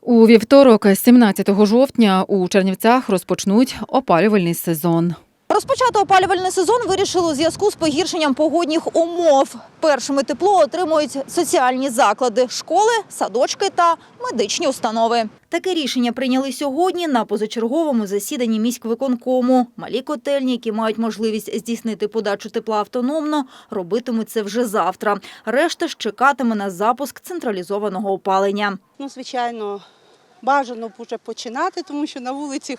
У вівторок, 17 жовтня, у Чернівцях розпочнуть опалювальний сезон. Розпочати опалювальний сезон вирішили у зв'язку з погіршенням погодних умов. Першими тепло отримують соціальні заклади, школи, садочки та медичні установи. Таке рішення прийняли сьогодні на позачерговому засіданні міськвиконкому. Малі котельні, які мають можливість здійснити подачу тепла автономно, робитимуть це вже завтра. Решта ж чекатиме на запуск централізованого опалення. Ну, звичайно, бажано б уже починати, тому що на вулиці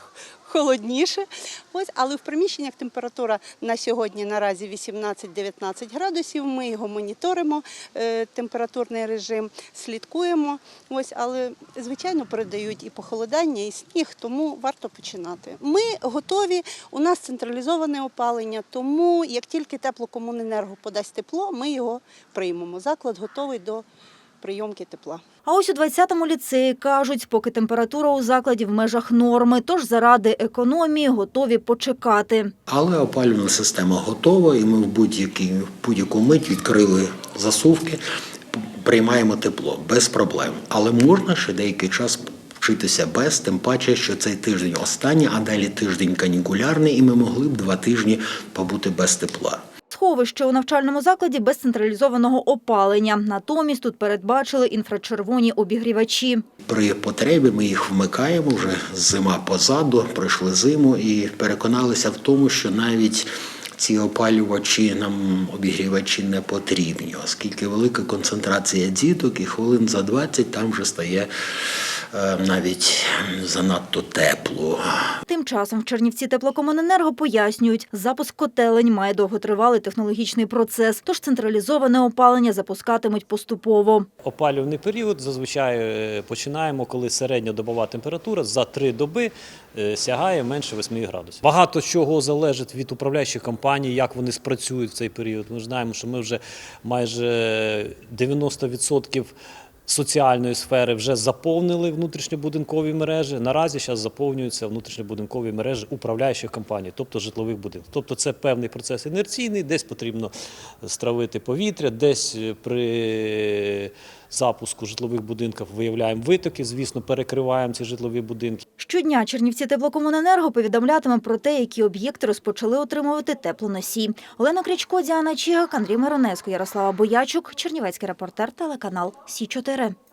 холодніше. Ось, але в приміщеннях температура на сьогодні наразі 18-19 градусів. Ми його моніторимо, е, температурний режим, слідкуємо. Ось, але звичайно передають і похолодання, і сніг, тому варто починати. Ми готові. У нас централізоване опалення, тому як тільки теплокомуненерго подасть тепло, ми його приймемо. Заклад готовий до прийомки тепла. А ось у 20-му ліцеї кажуть, поки температура у закладі в межах норми, тож заради економії готові почекати. Але опалювальна система готова, і ми в будь-якій будь-яку мить відкрили засувки, приймаємо тепло без проблем. Але можна ще деякий час вчитися без, тим паче, що цей тиждень останній, а далі тиждень канікулярний, і ми могли б два тижні побути без тепла. Сховище у навчальному закладі без централізованого опалення. Натомість тут передбачили інфрачервоні обігрівачі. При потребі ми їх вмикаємо вже зима позаду, пройшли зиму і переконалися в тому, що навіть ці опалювачі нам обігрівачі не потрібні, оскільки велика концентрація діток і хвилин за 20 там вже стає навіть занадто тепло. Тим часом в Чернівці теплокомуненерго пояснюють, запуск котелень має довготривалий технологічний процес, тож централізоване опалення запускатимуть поступово. Опалювальний період зазвичай е, починаємо, коли середньодобова температура за три доби е, сягає менше 8 градусів. Багато чого залежить від управляючих компаній, як вони спрацюють в цей період. Ми ж знаємо, що ми вже майже 90% соціальної сфери вже заповнили внутрішньобудинкові мережі. Наразі зараз заповнюються внутрішньобудинкові мережі управляючих компаній, тобто житлових будинків. Тобто це певний процес інерційний, десь потрібно стравити повітря, десь при запуску житлових будинків виявляємо витоки, звісно, перекриваємо ці житлові будинки. Щодня Чернівці теплокомуненерго повідомлятиме про те, які об'єкти розпочали отримувати теплоносій. Олена Крячко, Діана Чігак, Андрій Миронеско, Ярослава Боячук, Чернівецький репортер, телеканал Сі 4